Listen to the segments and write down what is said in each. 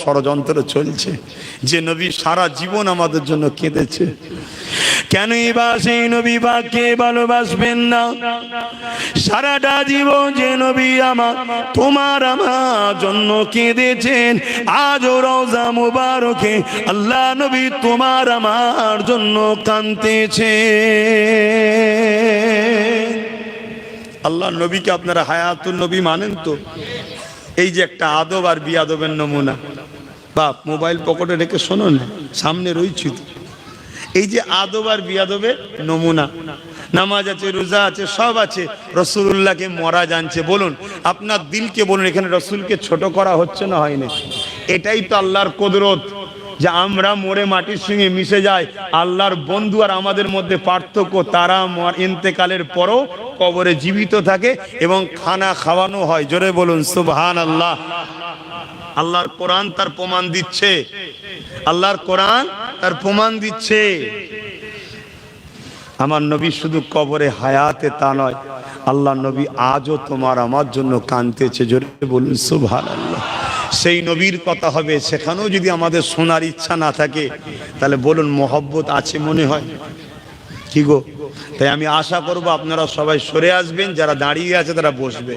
ষড়যন্ত্র চলছে। যে নবী সারা জীবন আমাদের জন্য কেঁদেছে। কেন এবার সেই নবী বাক্যে ভালোবাসবেন না? সারাটা জীবন যে নবী আমার, তোমার আমার জন্য কেঁদেছেন। আজও রওজা মুবারকে আল্লাহ নবী তোমার আমার জন্য কাঁদতেছে আল্লাহ নবীকে আপনারা হায়াতুল নবী মানেন তো? এই যে একটা আদব আর বিয়াদবের নমুনা। বাপ, মোবাইল পকেটে রেখে শোনো না, সামনে রয়েছি এই যে আদব আর বিয়াদবের নমুনা, নামাজ আছে, রোজা আছে, সব আছে রসুল্লাহকে মরা জানছে। বলুন, আপনার দিলকে বলুন, এখানে রসুলকে ছোট করা হচ্ছে না হয়নি এটাই তো আল্লাহর কদরত। যে আমরা মরে মাটির সঙ্গে মিশে যাই, আল্লাহর বন্ধু আর আমাদের মধ্যে পার্থক্য, তারা ইন্তেকালের পরও কবরে জীবিত থাকে এবং খানা খাওয়ানো হয়। জোরে বলুন সুবহান আল্লাহ আল্লাহর কোরআন তার প্রমাণ দিচ্ছে। আল্লাহর কোরআন তার প্রমাণ দিচ্ছে। আমার নবী শুধু কবরে হায়াতে তা নয়, আল্লাহ নবী আজও তোমার আমার জন্য কানতেছে জোরে বলুন সুবহান আল্লাহ সেই নবীর কথা হবে, সেখানেও যদি আমাদের শোনার ইচ্ছা না থাকে, তাহলে বলুন মোহব্বত আছে মনে হয়? কি গো? তাই আমি আশা করব আপনারা সবাই সরে আসবেন, যারা দাঁড়িয়ে আছে তারা বসবে।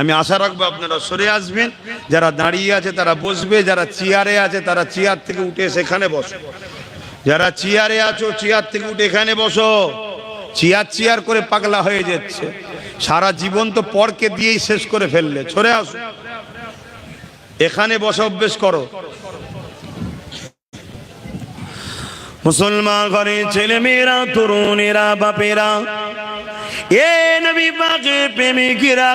আমি আশা রাখব আপনারা সরে আসবেন, যারা দাঁড়িয়ে আছে তারা বসবে, যারা চেয়ারে আছে তারা চেয়ার থেকে উঠে সেখানে বসো। যারা চেয়ারে আছো, চেয়ার থেকে উঠে এখানে বসো। চেয়ার চেয়ার করে পাগলা হয়ে যাচ্ছে। সারা জীবন তো পরকে দিয়েই শেষ করে ফেললে। সরে আসো। এখানে বসে অভ্যেস করো। মুসলমান ঘরে ছেলে মেয়েরা তরুণেরা বাপেরা এ নবী পাকে প্রেমিকেরা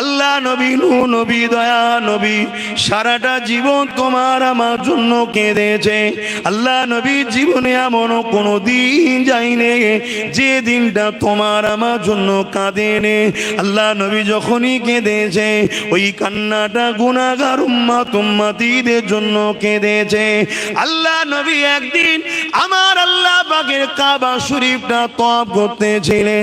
আল্লাহ নবী, নু নবী, দয়া নবী, সারাটা জীবন তোমার আমার জন্য কেঁদেছে। আল্লাহ নবী, জীবনে এমন কোনো দিন যাইনে যে দিনটা তোমার আমার জন্য কাঁদেনে। আল্লাহ নবী যখনই কেঁদেছে, ওই কান্নাটা গুণাগার উম্মা তুম্মাতিদের জন্য কেঁদেছে। আল্লাহ নবী একদিন আমার আল্লাহ পাকের কাবা শরীফটা তপ করতেছিলেন।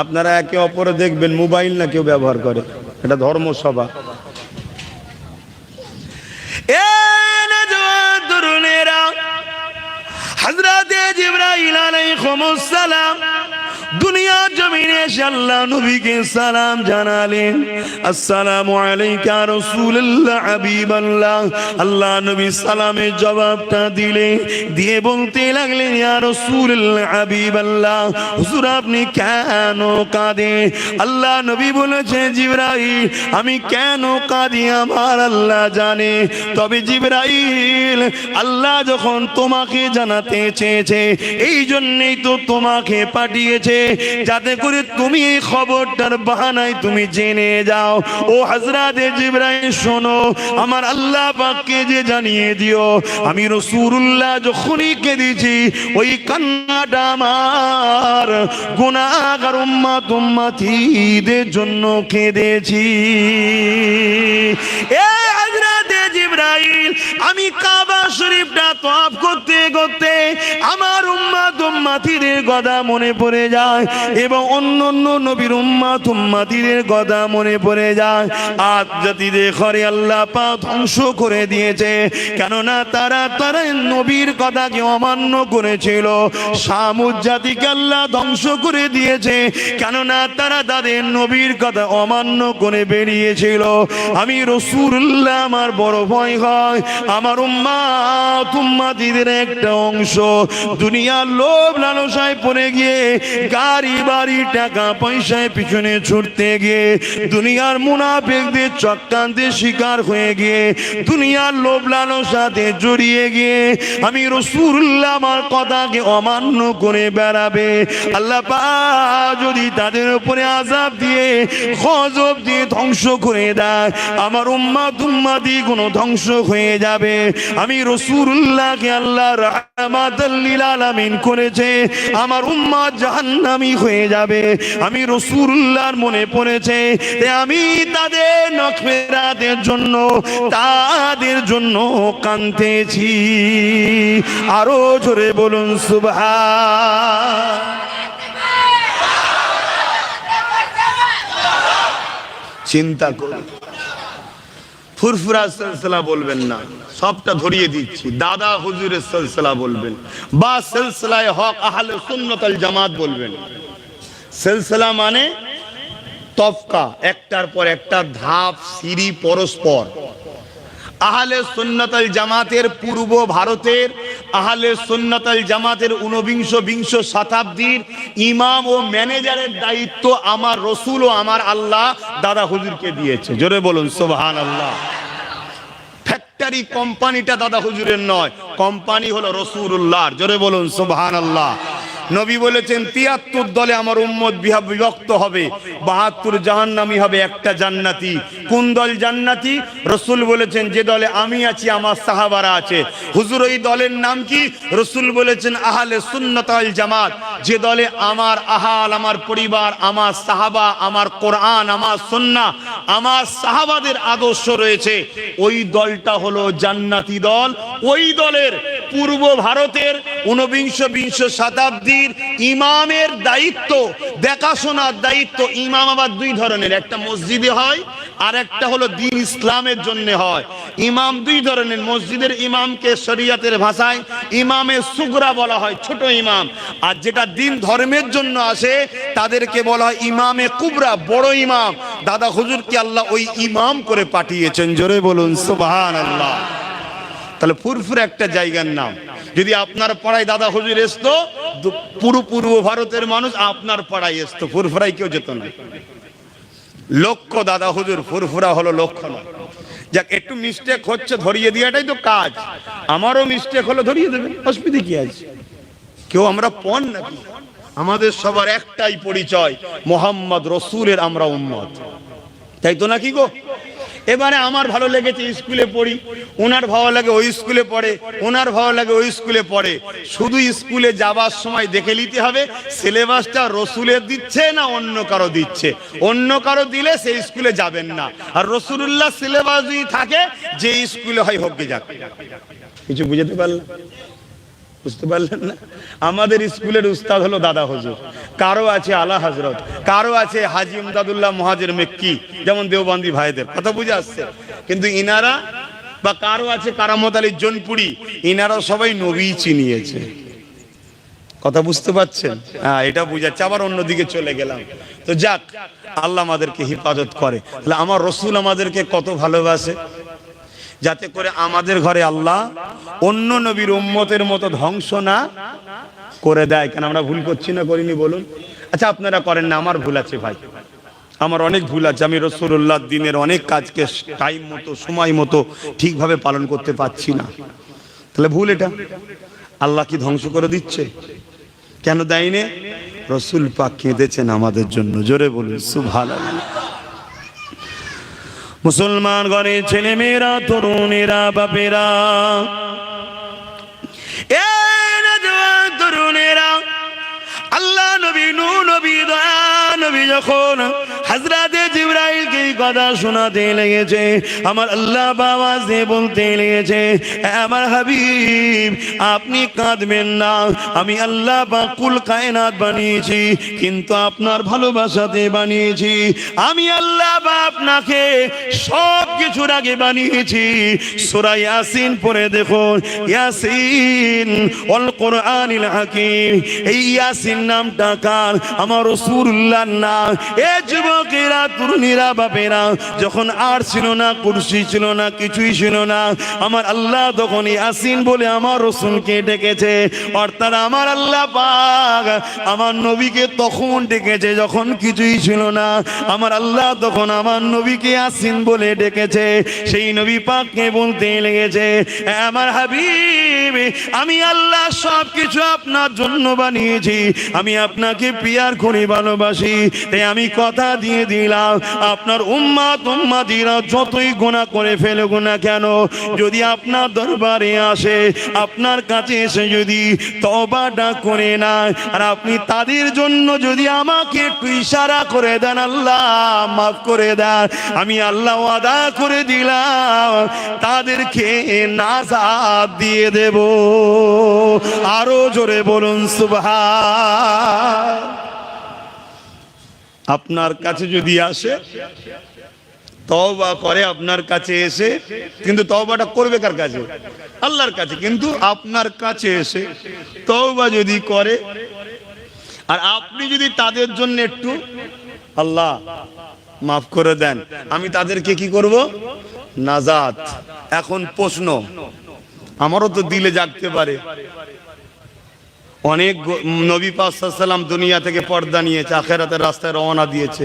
আপনারা একে অপরে দেখবেন মোবাইল না কেউ ব্যবহার করে। এটা ধর্মসভা। হজরতে সালাম দুনিয়া এসে আল্লাহ নবীকে সালাম জানালেন। আসসালামু আলাইকা রাসূলুল্লাহ, হাবিবাল্লাহ। আল্লাহ নবী সালামের জবাবটা দিলে দিয়ে বলতে লাগলেন, ইয়া রাসূলুল্লাহ, হাবিবাল্লাহ, হুজুর আপনি কেন কাঁদে আল্লাহ নবী বলেছে, জিব্রাইল, আমি কেন কাঁদি আমার আল্লাহ জানে। তবে জিব্রাইল, আল্লাহ যখন তোমাকে জানাতে চেয়েছে এই জন্যই তো তোমাকে পাঠিয়েছে, যাতে করে তুমি এই খবরটার বাহানায় তুমি জেনে যাও। ও হাজরাতে জিব্রাইল, শোনো, আমার আল্লাহ পাককে যে জানিয়ে দিও, আমি রসুল্লাহ যখনই কেঁদেছি, ওই কান্নাটা আমার গুণাগার উম্মাত উম্মাতিদের জন্য কেঁদেছি। এ হাজরাতে কথা মনে পড়ে যায় এবং অন্য অন্য নবীর উম্মাত উম্মাতিদের কথা মনে পড়ে যায়। আজ জাতিদের ঘরে আল্লাহ পা ধ্বংস করে দিয়েছে, কেননা তারা তারা নবীর কথাকে অমান্য করেছিল। সামুদ জাতিকে আল্লাহ ধ্বংস করে দিয়েছে, কেননা তারা তাদের নবীর কথা অমান্য করে বেরিয়েছিল। আমি রসুল্লাহ আমার বড় ভয় হয়, আমার উম্মা তুম্মাদিদের একটা অংশ। দুনিয়ার লোভ লালসায় পড়ে গিয়ে, গাড়ি, বাড়ি, টাকা, পয়সায় পিছনে ছুটতে গিয়ে, দুনিয়ার মুনাফিকদের চক্রান্তে শিকার হয়ে গিয়ে, দুনিয়ার লোভ লালসাতে জড়িয়ে গিয়ে, আমি রসুল্লাহ আমার কথাকে অমান্য করে বেড়াবে। আল্লাহ যদি তাদের উপরে আজাব দিয়ে খজব দিয়ে ধ্বংস করে দেয়, আমার উম্মা তুম্মাদি কোনো ধ্বংস হয়ে যাবে। আমি রসুল্লাহকে আল্লাহ আলামিন করেছে, আমার উম্মা জাহান্নামি হয়ে যাবে। আমি রসুল্লাহর মনে পড়েছে আমি তাদের নখমেরাদের জন্য, তাদের জন্য কান্তেছি আরও জোরে বলুন সুবহা চিন্তা করুন। ফুরফুরা বলবেন না, সবটা ধরিয়ে দিচ্ছি। দাদা হুজুরের সিলসিলা বলবেন, বা সিলসিলায় হক আহলে সুন্নতাল জামাত বলবেন। সিলসিলা মানে তফকা, একটার পর একটা ধাপ, সিঁড়ি, পরস্পর। আহলে সুন্নতাল জামাতের পূর্ব ভারতের, আহলে সুন্নতাল জামাতের ঊনবিংশ বিংশ শতাব্দীর ইমাম ও ম্যানেজারের দায়িত্ব আমার রসুল ও আমার আল্লাহ দাদা হুজুরকে দিয়েছে। জোরে বলুন সোবাহান আল্লাহ ফ্যাক্টরি কোম্পানিটা দাদা হুজুরের নয়, কোম্পানি হলো রসুল্লাহর জোরে বলুন সোবাহান আল্লাহ নবী বলেছেন, তিয়াত্তর দলে আমার উম্মত বিহা বিভক্ত হবে। বাহাত্তর জাহান্নামি হবে একটা জান্নাতি। কোন দল জান্নাতি? রসুল বলেছেন, যে দলে আমি আছি, আমার সাহাবারা আছে। হুজুর, ওই দলের নাম কি? রসুল বলেছেন, আহলে সুন্নতাল জামাত। যে দলে আমার আহাল, আমার পরিবার, আমার সাহাবা, আমার কোরআন, আমার সন্না, আমার সাহাবাদের আদর্শ রয়েছে। ওই দলটা হলো জান্নাতি দল। ওই দলের পূর্ব ভারতের ঊনবিংশ, বিংশ শতাব্দীর ইমামের দায়িত্ব, দেখাশোনার দায়িত্ব ইমাম আবার দুই ধরনের, একটা মসজিদে হয় আর একটা হলো দিন ইসলামের জন্য হয়। ইমাম দুই ধরনের, মসজিদের ইমামকে শরিয়াতের ভাষায় ইমামে সুগরা বলা হয়, ছোট ইমাম। আর যেটা দিন ধর্মের জন্য আসে, তাদেরকে বলা হয় ইমামে কুবরা, বড় ইমাম। দাদা হুজুরকে আল্লাহ ওই ইমাম করে পাঠিয়েছেন, জোরে বলুন সুবহান আল্লাহ তাহলে ফুরফুর একটা জায়গার নাম। যদি আপনার পাড়ায় দাদা হুজুর এসতো পুরো পূর্ব ভারতের মানুষ আপনার পাড়ায় এসতো ফুরফুরাই কেউ যেত না। লক্ষ্য দাদা হুজুর, ফুরফুরা হলো লক্ষ্য নয়। যাক, একটু মিস্টেক হচ্ছে, ধরিয়ে দেওয়াটাই তো কাজ। আমারও মিস্টেক হলো, ধরিয়ে দেবে অসুবিধে কি আছে? কেউ আমরা পণ নাকি? আমাদের সবার একটাই পরিচয়, মোহাম্মদ রসুলের আমরা উম্মত। তাই তো নাকি গো? এবারে আমার ভালো লেগেছে স্কুলে পড়ি। ওনার ভালো লাগে ওই স্কুলে পড়ে ওনার ভালো লাগে ওই স্কুলে পড়ে। শুধু স্কুলে যাবার সময় দেখে নিতে হবে, সিলেবাসটা রসুলের দিচ্ছে না অন্য কারও দিচ্ছে? অন্য কারও দিলে সেই স্কুলে যাবেন না। আর রসুল্লাহ সিলেবাস যদি থাকে, যে স্কুলে হয় হোক যাক। কিছু বুঝতে পারলেন বুঝতে পারলেন না? আমাদের স্কুলের উস্তাদ হলো দাদা হুজুর। কারও আছে আলা হজরত কারও আছে হাজি ইমদাদুল্লাহ মহাজের মেক্কি, যেমন দেওবন্দি ভাইদের। কথা বুঝে আসছে। কিন্তু ইনারা বা কারও আছে কারামত আলীর জনপুরি, ইনারা সবাই নবী চিনিয়েছে। কথা বুঝতে পারছেন? হ্যাঁ এটা বুঝাচ্ছে। আবার অন্যদিকে চলে গেলাম। তো যাক, আল্লাহ আমাদেরকে হেফাজত করে। তাহলে আমার রসুল আমাদেরকে কত ভালোবাসে। যাতে করে আমাদের ঘরে আল্লাহ অন্য নবীর উম্মতের মতো ধ্বংস না করে দেয়। কেন আমরা ভুল করছি না করিনি বলুন? আচ্ছা আপনারা করেন না, আমার ভুল আছে ভাই। আমার অনেক ভুল আছে, আমি রসুল্লাহ দিনের অনেক কাজকে টাইম মতো, সময় মতো ঠিকভাবে পালন করতে পারছি না। তাহলে ভুল এটা। আল্লাহ কি ধ্বংস করে দিচ্ছে? কেন দেয়নি? রসুল পাক কেঁদেছেন আমাদের জন্য। জোরে বলুন সুভাল মুসলমান ঘরে ছেলে মেয়েরা তরুণেরা বাপেরা তরুণেরা আল্লাহ নবী, নূ নবী যখন হাজরাতে জিব্রাইলকে এই কথা শোনাতে লেগেছে, আমার আল্লাহ বাবা বলতে লেগেছে আমার হাবিব, আপনি কাঁদবেন না, আমি আল্লাহ কায়নাত বানিয়েছি, কিন্তু আপনার ভালোবাসাতে বানিয়েছি, আমি আল্লাহ বা আপনাকে সব কিছুর আগে বানিয়েছি। সূরা ইয়াসিন দেখুন, ইয়াসিন অল কোরআনিল হাকিম, এই ইয়াসিন নামটা কার আমার রাসূলুল্লাহর নাম। এ যুবকেরা, তরুণীরা, বাপেরা, যখন আর ছিল না, কুরসি ছিল না, কিছুই ছিল না, আমার আল্লাহ তখনই আসিন বলে আমার রসুলকে ডেকেছে। অর্থাৎ আমার আল্লাহ পাক আমার নবীকে তখন ডেকেছে, যখন কিছুই ছিল না, আমার আল্লাহ তখন আমার নবীকে আসিন বলে ডেকেছে। সেই নবী পাককে বলতে লেগেছে, "এ আমার হাবিব, আমি আল্লাহ সব কিছু আপনার জন্য বানিয়েছি। আমি আপনাকে পিয়ার করে ভালোবাসি। তাই আমি কথা দিয়ে দিলাম, আপনার উম্মা তুম্মাদিরা যতই গোনা করে ফেলুক না কেন, যদি আপনার দরবারে আসে, আপনার কাছে এসে যদি তবাটা করে না আর আপনি তাদের জন্য যদি আমাকে একটু ইশারা করে দেন, আল্লাহ মাফ করে দেন, আমি আল্লাহ আদা করে দিলাম, তাদেরকে নাজাদ দিয়ে দেব। আরও জোরে বলুন সুবহা আপনার কাছে যদি আসে, তওবা করে আপনার কাছে এসে, কিন্তু তওবাটা করবে কার কাছে? আল্লাহর কাছে। কিন্তু আপনার কাছে এসে তওবা যদি করে, আর আপনি যদি তাদের জন্য একটু, আল্লাহ, মাফ করে দেন। আমি তাদেরকে কি করব? নাজাত। এখন প্রশ্ন, আমারও তো দিলে জাগতে পারে। অনেক নবী পাক সাল্লাম দুনিয়া থেকে পর্দা নিয়েছে, আখেরাতের রাস্তায় রওনা দিয়েছে।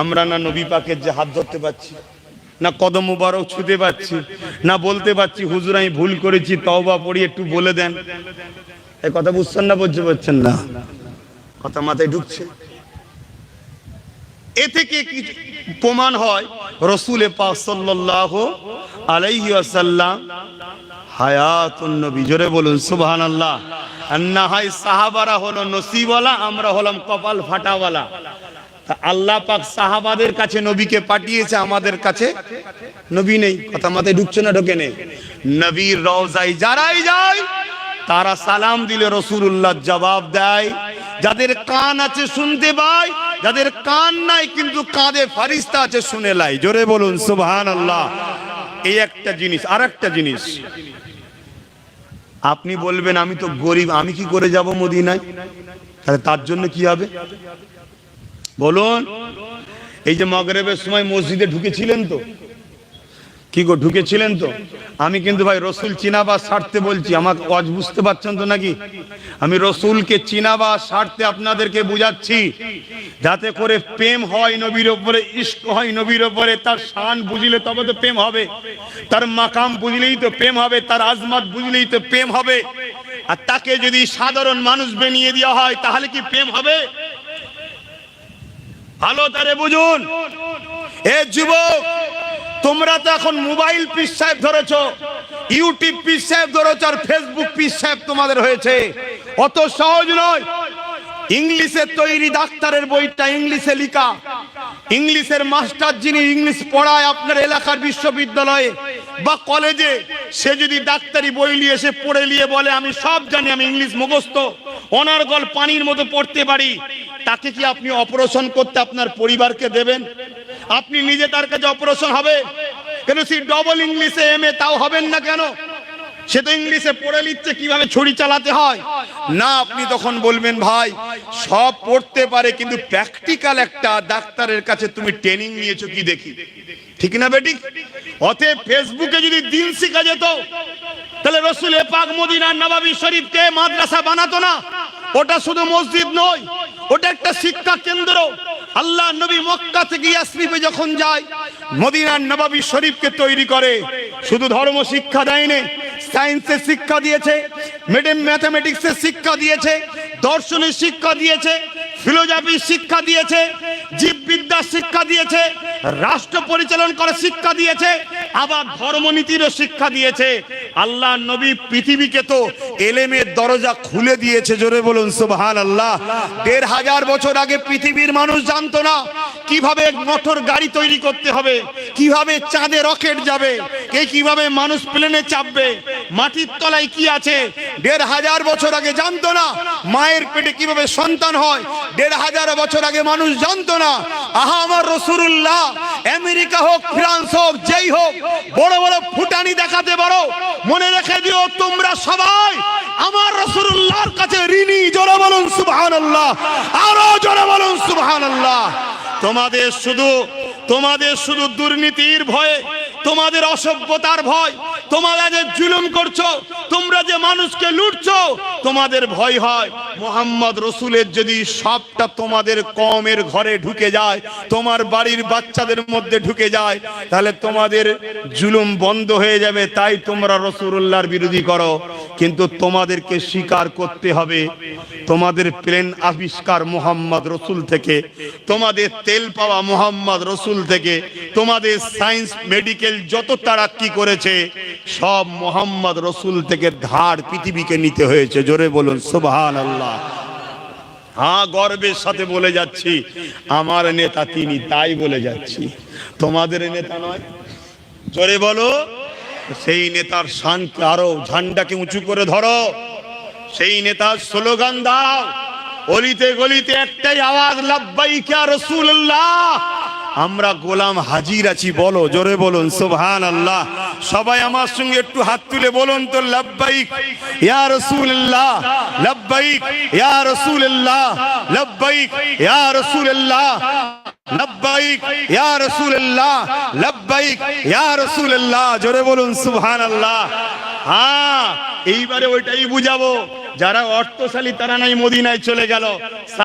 আমরা না নবী পাকের যে হাত ধরতে পারছি, না কদম মুবারক ছুতে পারছি, না বলতে পারছি, হুজুর, আমি ভুল করেছি, তওবা পড়ি একটু বলে দেন। এই কথা বুঝছেন না, বুঝতে পারছেন না? কথা মাথায় ঢুকছে। এ থেকে প্রমাণ হয়? রসুলে পাক সাল্লাল্লাহু আলাইহি ওয়াসাল্লাম নবী, জোরে বলুন না সাহাবারা আমরা হলাম কপাল আল্লাহ পাক সাহাবাদের কাছে নবীকে পাঠিয়েছে, আমাদের কাছে নবী নেই, কথা মাথায় ঢুকছে না, ঢোকে নেই। নবীর রওজায় যারাই যায়, তারা সালাম দিলে রসুল্লাহ জবাব দেয়, যাদের কান আছে শুনতে পায়, যাদের কান নাই কিন্তু কাঁধে ফারিস্তা আছে শুনে লাই। জোরে বলুন সুবহান আল্লাহ এই একটা জিনিস আর একটা জিনিস। আপনি বলবেন, আমি তো গরিব, আমি কি করে যাব মদিনায়? তাহলে তার জন্য কি হবে? বলুন। এই যে মগরেবের সময় মসজিদে ঢুকেছিলেন তো? কি গো, ঢুকেছিলেন তো? আমি কিন্তু ভাই রসুল চিনাবা সারতে বলছি আমাকে অজ বুঝতে পারছেন তো নাকি? আমি রসুলকে চিনাবা সারতে আপনাদেরকে বুঝাচ্ছি, যাতে করে প্রেম হয় নবীর ওপরে ইস্ক হয় নবীর ওপরে, তার শান বুঝলে তবে তো প্রেম হবে, তার মাকাম বুঝলেই তো প্রেম হবে, তার আজমাত বুঝলেই তো প্রেম হবে, আর তাকে যদি সাধারণ মানুষ বানিয়ে দেওয়া হয়, তাহলে কি প্রেম হবে? ভালো তারে বুঝুন। এ যুবক তোমরা তো এখন মোবাইল পিস সাহেব ধরেছ, ইউটিউব পিস সাহেব ধরেছ আর ফেসবুক পিস সাহেব তোমাদের হয়েছে। অত সহজ নয়। ইংলিশের তৈরি ডাক্তারের বইটা ইংলিশে লেখা। ইংলিশের মাস্টার যিনি ইংলিশ পড়ায় আপনার এলাকার বিশ্ববিদ্যালয়ে বা কলেজে, সে যদি ডাক্তারি বই নিয়ে এসে পড়ে নিয়ে বলে, আমি সব জানি, আমি ইংলিশ মুখস্থ। অনার্গল পানির মতো পড়তে পারি। তাকে কি আপনি অপারেশন করতে আপনার পরিবারকে দেবেন? আপনি নিজে তার কাছে অপারেশন হবে? কেন সে ডবল ইংলিশে এম এ তাও হবেন না কেন? সে তো ইংলিশে পড়ে নিচ্ছে কীভাবে ছড়ি চালাতে হয়? না, আপনি তখন বলবেন, ভাই, সব পড়তে পারে, কিন্তু প্র্যাকটিক্যাল একটা ডাক্তারের কাছে তুমি ট্রেনিং নিয়েছো, কি দেখি? ঠিক না, বেটি? অতএব ফেসবুকে যদি দিন শিখা যেত, তাহলে রসুল পাক মদিনার নবাবী শরীফকে মাদ্রাসা বানাতো না। ওটা শুধু মসজিদ নয়, ওটা একটা শিক্ষা কেন্দ্র। আল্লাহ নবী মক্কা থেকে ইয়াসরিফে যখন যায় মদিনার নবাবী শরীফকে তৈরি করে। শুধু ধর্ম শিক্ষা দেয়নি সায়েন্সের শিক্ষা দিয়েছে মেডেম ম্যাথামেটিক্সের শিক্ষা দিয়েছে দর্শনের শিক্ষা দিয়েছে ফিলোজফির শিক্ষা দিয়েছে জীববিদ্যার শিক্ষা দিয়েছে, রাষ্ট্র পরিচালন করার শিক্ষা দিয়েছে, আবার ধর্মনীতিরও শিক্ষা দিয়েছে। আল্লাহ নবী পৃথিবীকে তো এলেমের দরজা খুলে দিয়েছে, জোরে বলুন সুবহান আল্লাহ দেড় হাজার বছর আগে পৃথিবীর মানুষ জানতো না কীভাবে মোটর গাড়ি তৈরি করতে হবে? কীভাবে চাঁদে রকেট যাবে? কে কীভাবে মানুষ প্লেনে চাপবে? মাটির তলায় কি আছে? দেড় হাজার বছর আগে জানতো না মায়ের পেটে কীভাবে সন্তান হয়? দেড় হাজার বছর আগে মানুষ জানতো না। আহা, আমার রসুল্লাহ আমেরিকা হোক, ফ্রান্স হোক, যেই হোক, বড় বড় ফুটানি দেখাতে পারো। মনে রেখে দিও, তোমরা সবাই আমার রসুল্লাহর কাছে ঋণী। জোরে বলুন সুবহান আল্লাহ আরও জোরে বলুন সুবহান আল্লাহ তোমাদের শুধু তোমাদের শুধু দুর্নীতির ভয়ে তোমাদের অসভ্যতার ভয়। তোমরা যে জুলুম করছ, তোমরা যে মানুষকে লুটছো, তোমাদের ভয় হয়। মোহাম্মদ রসুলের যদি সবটা তোমাদের কমের ঘরে ঢুকে যায়, তোমার বাড়ির বাচ্চাদের মধ্যে ঢুকে যায়, তাহলে তোমাদের জুলুম বন্ধ হয়ে যাবে, তাই তোমরা রসুল্লাহর বিরোধী করো। কিন্তু তোমাদেরকে স্বীকার করতে হবে, তোমাদের প্লেন আবিষ্কার মোহাম্মদ রসুল থেকে, তোমাদের তেল পাওয়া মোহাম্মদ রসুল থেকে, তোমাদের সায়েন্স, মেডিকেল যত তারাক্কি করেছে, সব মোহাম্মদ রসুল থেকে ধার পৃথিবীকে নিতে হয়েছে। জোরে বলুন সুবহান আল্লাহ হ্যাঁ গর্বের সাথে বলে যাচ্ছি, আমার নেতা তিনি তাই বলে যাচ্ছি। তোমাদের নেতা নয়? জোরে বলো। সেই নেতার শানকে আরও ঝান্ডাকে উঁচু করে ধরো। সেই নেতার স্লোগান দাও। অলিতে গলিতে একটাই আওয়াজ, লাব্বাইকা রাসূলুল্লাহ। আমরা গোলাম হাজির আছি, বলো, জোরে বলুন সুবহান আল্লাহ সবাই আমার সঙ্গে একটু হাত তুলে বলুন তো, লাব্বাইক, ইয়া ইয়া ইয়া ইয়া ইয়া জোরে বলুন, সুবহানাল্লাহ। হ্যাঁ এইবারে ওইটাই বুঝাবো, যারা অর্থশালী তারা নাই মদিনায় চলে গেল।